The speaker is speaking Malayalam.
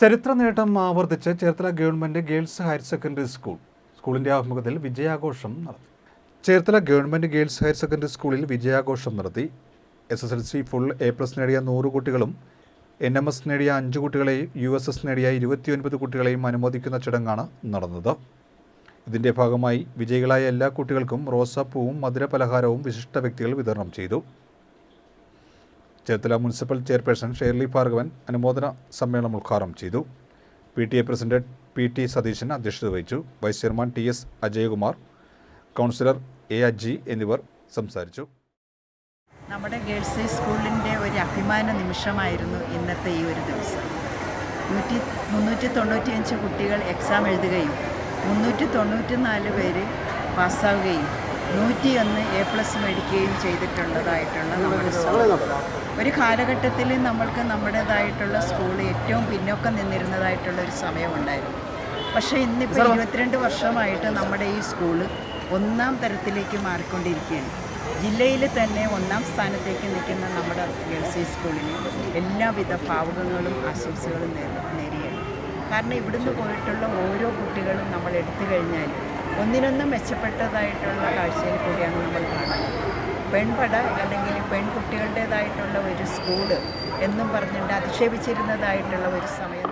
ചരിത്ര നേട്ടം ആവർത്തിച്ച് Cherthala government girls higher secondary school സ്കൂളിന്റെ ആഭിമുഖ്യത്തിൽ വിജയാഘോഷം നടത്തി. Cherthala government girls higher secondary സ്കൂളിൽ വിജയാഘോഷം നടത്തി. S S L C full A plus നേടിയ നൂറ് കുട്ടികളും എൻ എം എസ് നേടിയ അഞ്ച് കുട്ടികളെയും യു എസ് എസ് നേടിയ ഇരുപത്തിയൊൻപത് കുട്ടികളെയും അനുമോദിക്കുന്ന ചടങ്ങാണ് നടന്നത്. ഇതിന്റെ ഭാഗമായി വിജയികളായ എല്ലാ കുട്ടികൾക്കും റോസാപ്പൂവും മധുരപലഹാരവും വിശിഷ്ട വ്യക്തികൾ വിതരണം ചെയ്തു. Cherthala municipal chairperson Shirley Bhargavan അനുമോദന സമ്മേളനം ഉദ്ഘാടനം ചെയ്തു. P T A president P T Satheesan അധ്യക്ഷത വഹിച്ചു. Vice chairman T S Ajayakumar councillor A Aji എന്നിവർ സംസാരിച്ചു. നമ്മുടെ ഗേൾസ് സ്കൂളിന്റെ ഒരു അഭിമാന നിമിഷമായിരുന്നു ഇന്നത്തെ ഈ ഒരു ദിവസം. നൂറ്റി മുന്നൂറ്റി തൊണ്ണൂറ്റിയഞ്ച് കുട്ടികൾ എക്സാം എഴുതുകയും മുന്നൂറ്റി തൊണ്ണൂറ്റി നാല് പേര് പാസ്സാവുകയും നൂറ്റിയൊന്ന് എ പ്ലസ് മേടിക്കുകയും ചെയ്തിട്ടുള്ളതായിട്ടുള്ള നമ്മുടെ സ്കൂൾ ഒരു കാലഘട്ടത്തിൽ നമ്മൾക്ക് നമ്മുടേതായിട്ടുള്ള സ്കൂൾ ഏറ്റവും പിന്നോക്കം നിന്നിരുന്നതായിട്ടുള്ള ഒരു സമയമുണ്ടായിരുന്നു. പക്ഷേ ഇന്നിപ്പോൾ ഇരുപത്തിരണ്ട് വർഷമായിട്ട് നമ്മുടെ ഈ സ്കൂൾ ഒന്നാം തരത്തിലേക്ക് മാറിക്കൊണ്ടിരിക്കുകയാണ്. ജില്ലയിൽ തന്നെ ഒന്നാം സ്ഥാനത്തേക്ക് നിൽക്കുന്ന നമ്മുടെ ഗേൾസ് സ്കൂളിന് എല്ലാവിധ ഭാവുകങ്ങളും ആശംസകളും നേരി നേരിയാണ് കാരണം ഇവിടുന്ന് പോയിട്ടുള്ള ഓരോ കുട്ടികളും നമ്മൾ എടുത്തു കഴിഞ്ഞാൽ ഒന്നിനൊന്നും മെച്ചപ്പെട്ടതായിട്ടുള്ള കാഴ്ചയിൽ കൂടിയാണ് നമ്മൾ കാണുന്നത്. പെൺപട അല്ലെങ്കിൽ പെൺകുട്ടികളുടേതായിട്ടുള്ള ഒരു സ്കൂൾ എന്നും പറഞ്ഞിട്ട് അധിക്ഷേപിച്ചിരുന്നതായിട്ടുള്ള ഒരു സമയം